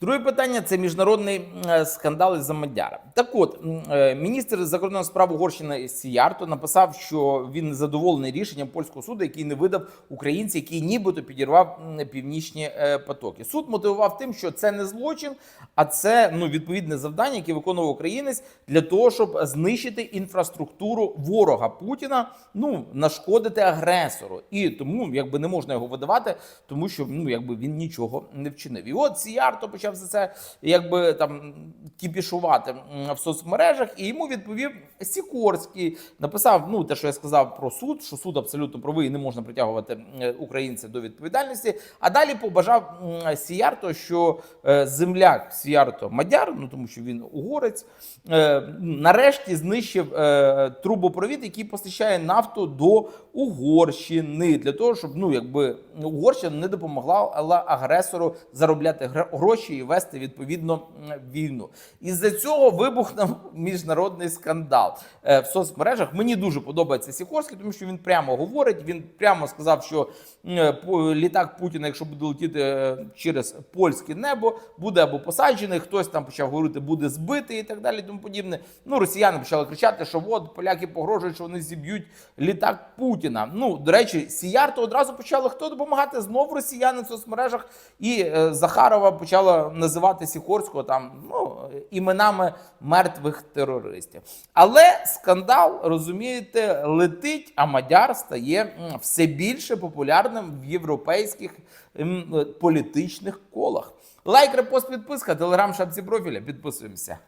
Друге питання це міжнародний е, скандал із Мадяра. Так от, е, міністр закордонних справ Угорщини Сіярто написав, що він незадоволений рішенням польського суду, який не видав українця, який нібито підірвав північні е, потоки. Суд мотивував тим, що це не злочин, а це ну відповідне завдання, яке виконував українець для того, щоб знищити інфраструктуру ворога Путіна, ну нашкодити агресору. І тому якби не можна його видавати, тому що ну якби він нічого не вчинив. І от Сіярто почав за це якби там кіпішувати в соцмережах, і йому відповів Сікорський. Написав ну те, що я сказав про суд, що суд абсолютно правий, і не можна притягувати українця до відповідальності. А далі побажав Сіярто, що е, земляк Сіярто Мадяр, ну тому що він угорець, е, нарешті знищив е, трубопровід, який постачає нафту до Угорщини для того, щоб ну якби Угорщина не допомогла агресору заробляти гроші і вести відповідно війну. Із-за цього вибухнув міжнародний скандал е, в соцмережах. Мені дуже подобається Сікорський, тому що він прямо говорить. Він прямо сказав, що літак Путіна, якщо буде летіти е, через польське небо, буде або посаджений. Хтось там почав говорити, буде збитий і так далі. Тому подібне. Ну, росіяни почали кричати, що от поляки погрожують, що вони зіб'ють літак Путіна. Ну до речі, Сіярто одразу почали хто допомагати знов росіяни в соцмережах, і е, Захарова почала називати Сікорського там ну іменами мертвих терористів. Але скандал, розумієте, летить, а Мадяр стає все більше популярним в європейських політичних колах. Лайк, репост, підписка, телеграм, шапці профіля. Підписуємося.